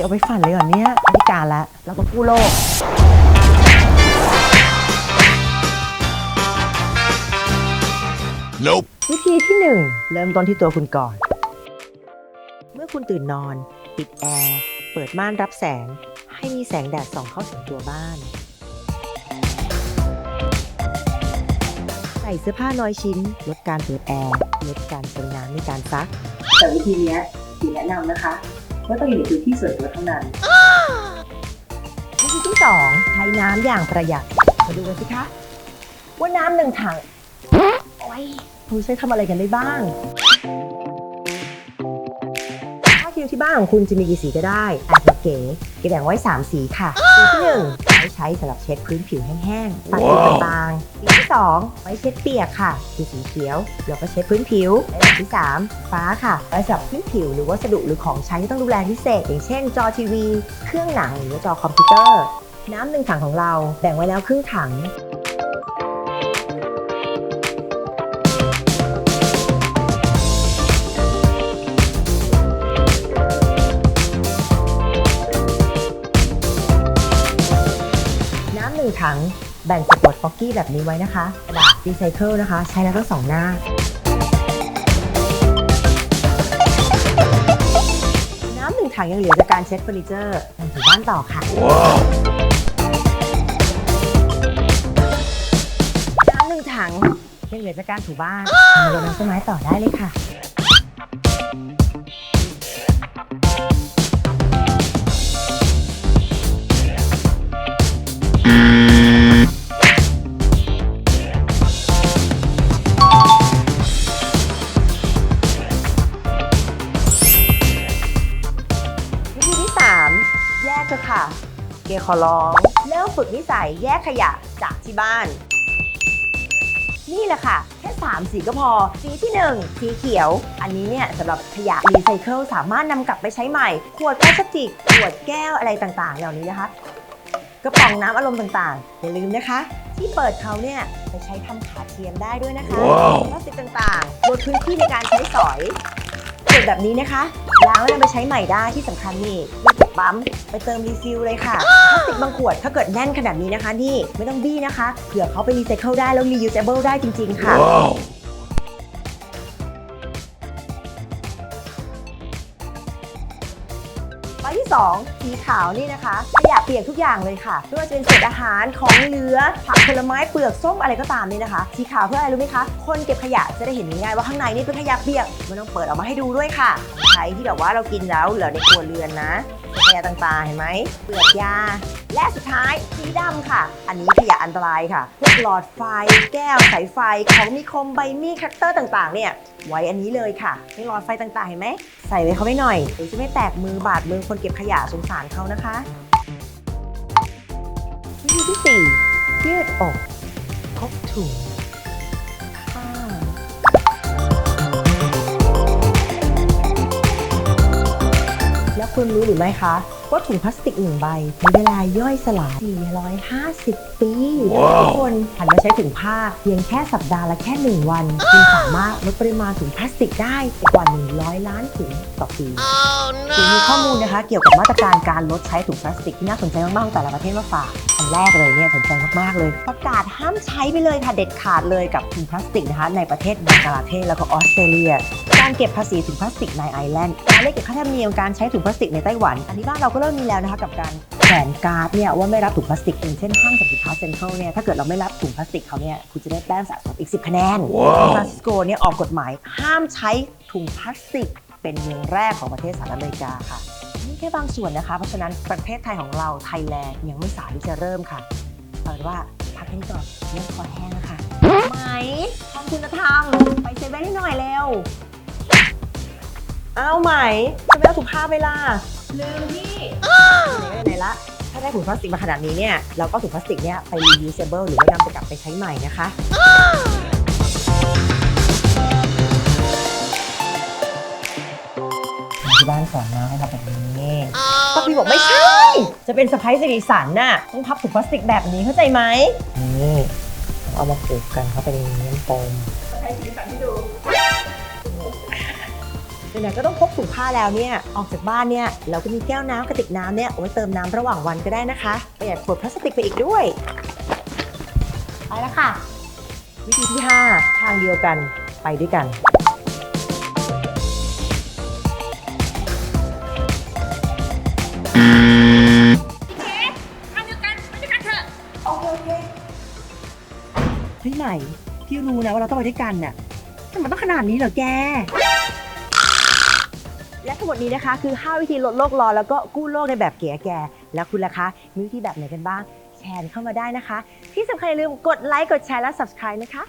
เอาไปฝันเลยเหรอเนี่ยพิการแล้วเราก็กู้โลก Nope. วิธีที่ 1 เริ่มต้นที่ตัวคุณก่อน เมื่อคุณตื่นนอน ปิดแอร์ เปิดม่านรับแสง ให้มีแสงแดดส่องเข้าถึงตัวบ้าน ใส่เสื้อผ้าน้อยชิ้น ลดการเปิดแอร์ ลดการเติมน้ำในการซัก แต่วิธีเนี้ยสีแนะนำนะคะ ว่าต้องอยู่ในพื้นที่ส่วนตัวเท่านั้นวิธีที่ 2 ใช้น้ำอย่างประหยัด มาดูกันสิคะ ว่าน้ำหนึ่งถังโอ้ยคุณใช้ทำอะไรกันได้บ้าง ถ้าคิวที่บ้านของคุณจะมีกี่สีก็ได้แต่คุณเก๋เก๋แบ่งไว้ 3 สีค่ะ สีที่หนึ่ง ช้ใช้สำหรับเช็ดพื้นผิวแห้งๆปัดฝุ่นว้าวต่างๆสีที่2ไว้เช็ดเปียกค่ะคือสีเขียวแล้วก็เช็ดพื้นผิวและสีที่3ฟ้าค่ะไว้สำหรับพื้นผิวหรือวัสดุหรือของใช้ที่ต้องดูแลพิเศษ อย่างเช่นจอทีวี เครื่องหนังหรือว่าจอคอมพิวเตอร์ น้ำหนึ่งถังของเราแบ่งไว้แล้วครึ่งถัง งถัง แบ่งสปอร์ตฟอกกี้แบบนี้ไว้นะคะ กระดาษรีไซเคิลนะคะ ใช้แล้วก็สองหน้าน้ำหนึ่งถังยังเหลือจากการเช็ดเฟอร์นิเจอร์นำถึงบ้านต่อค่ะ Wow. น้ำหนึ่งถังยังเหลือจากการถูบ้านทำมารดน้ำต้นไม้ต่อได้เลยค่ะ เถอะค่ะ เกขอร้อง เริ่มฝึกนิสัยแยกขยะจากที่บ้าน นี่แหละค่ะ แค่3สีก็พอ สีที่ 1 สีเขียว อันนี้เนี่ยสำหรับขยะรีไซเคิลสามารถนำกลับไปใช้ใหม่ ขวดพลาสติก ขวดแก้วอะไรต่างๆ เหล่านี้นะคะ กระป๋องน้ำอารมณ์ต่างๆ อย่าลืมนะคะ ที่เปิดเขาเนี่ยไปใช้ทำขาเทียมได้ด้วยนะคะว้าวพลาสติกต่างๆลดพื้นที่ในการใช้สอย ขวดแบบนี้นะคะล้างแล้วนำไปใช้ใหม่ได้ที่สำคัญนี่มีจุดปั๊มไปเติมรีฟิลเลยค่ะพลาสติกบางขวดถ้าเกิดแน่นขนาดนี้นะคะ นี่ไม่ต้องบี้นะคะเผื่อเขาไปรีไซเคิลได้แล้วรียูเซเบิลได้จริง ๆ ค่ะ Wow. 2สีขาวนี่นะคะขยะเปียกทุกอย่างเลยค่ะไม่ว่าจะเป็นเศษอาหารของเหลือ ผักผลไม้เปลือกส้มอะไรก็ตามนี่นะคะ สีขาวเพื่ออะไรรู้ไหมคะคนเก็บขยะจะได้เห็นง่ายๆว่าข้างในนี่เป็นขยะเปียกมันต้องเปิดออกมาให้ดูด้วยค่ะใช้ที่แบบว่าเรากินแล้วเหลือในครัวเรือนนะขยะต่างๆเห็นไหมเปลือกยา และสุดท้ายสีดำค่ะ อันนี้ขยะอันตรายค่ะพวกหลอดไฟ แก้วสายไฟของมีคมใบมีดคัตเตอร์ต่างๆ เนี่ยไว้อันนี้เลยค่ะในหลอดไฟต่างๆเห็นไหมใส่ไว้เขาไว้หน่อยเดี๋ยวจะไม่แตกมือบาดมือคนเก็บขยะสงสารเขานะคะวิธีที่4ยืดอกพกถุงผ้าแล้วคุณรู้หรือไม่คะว่าถุงพลาสติกหนึ่งใบมีเวลาย่อยสลาย 450 ปีว้าวทุกคนหันมาใช้ถุงผ้า เพียงแค่สัปดาห์ละแค่ 1 วัน คุณสามารถลดปริมาณถุงพลาสติกได้กว่า 100 ล้านถุงต่อปี คือมีข้อมูลนะคะเกี่ยวกับมาตรการการลดใช้ถุงพลาสติกที่น่าสนใจมากๆของแต่ละประเทศมาฝากอันแรกเลยเนี่ยสนใจมากๆเลย ประกาศห้ามใช้ไปเลยค่ะเด็ดขาดเลยกับถุงพลาสติกนะคะในประเทศบังกลาเทศแล้วก็ออสเตรเลียการเก็บภาษีถุงพลาสติกในไอร์แลนด์การเรียกเก็บค่าธรรมเนียมการใช้ถุงพลาสติกในไต้หวัน อันนี้บ้านเราก็เริ่มมีแล้วนะคะกับการแขวนการ์ดเนี่ยว่าไม่รับถุงพลาสติกอย่างเช่นห้างสรรพสินค้าเซ็นทรัลเนี่ยถ้าเกิดเราไม่รับถุงพลาสติกเขาเนี่ยคุณจะได้แต้มสะสมอีก 10 คะแนนว้าวซานฟรานซิสโกเนี่ยออกกฎหมายห้ามใช้ถุงพลาสติก เป็นเมืองแรกของประเทศสหรัฐอเมริกาค่ะนี่แค่บางส่วนนะคะ เพราะฉะนั้นประเทศไทยของเราไทยแลนด์ยังไม่สายที่จะเริ่มค่ะเอาเป็นว่าพักแค่นี้ก่อนเรื่องคอแห้งนะคะไหมทำคุณธรรมไปเซเว่นให้หน่อยเร็วเอาไหมจะไม่เอาถุงผ้าไปล่ะลืมพี่ไหนละถ้าได้ถุงพลาสติกมาขนาดนี้เนี่ยเราก็ถุงพลาสติกเนี่ยไป reusable หรือว่านำไปกลับไปใช้ใหม่นะคะ บ้านสอนมาให้ทำแบบนี้ป้าพีบอกไม่ใช่ จะเป็นสไปซ์สิริสันน่ะต้องพับถุงพลาสติกแบบนี้เข้าใจไหมนี่เอามาผูกกันเข้าไปในน้ำปมใช้สีสันที่ดูไหนๆก็ต้องพกถุงผ้าแล้วเนี่ยออกจากบ้านเนี่ยเราก็มีแก้วน้ำกระติกน้ำเนี่ยเอาไว้เติมน้ำระหว่างวันก็ได้นะคะประหยัดขวดพลาสติกไปอีกด้วยไปแล้วค่ะ วิธีที่ 5 ทางเดียวกันไปด้วยกัน โอเคโอเคเฮ้ยใหม่พี่รู้นะว่าเราต้องไปด้วยกันน่ะแต่มันต้องขนาดนี้เหรอแก และทั้งหมดนี้นะคะ คือ 5 วิธีลดโลกร้อนแล้วก็กู้โลกในแบบเก๋แก่แล้วคุณล่ะคะ มีวิธีแบบไหนกันบ้าง แชร์เข้ามาได้นะคะ ที่สำคัญอย่าลืมกดไลค์กดแชร์และ subscribe นะคะ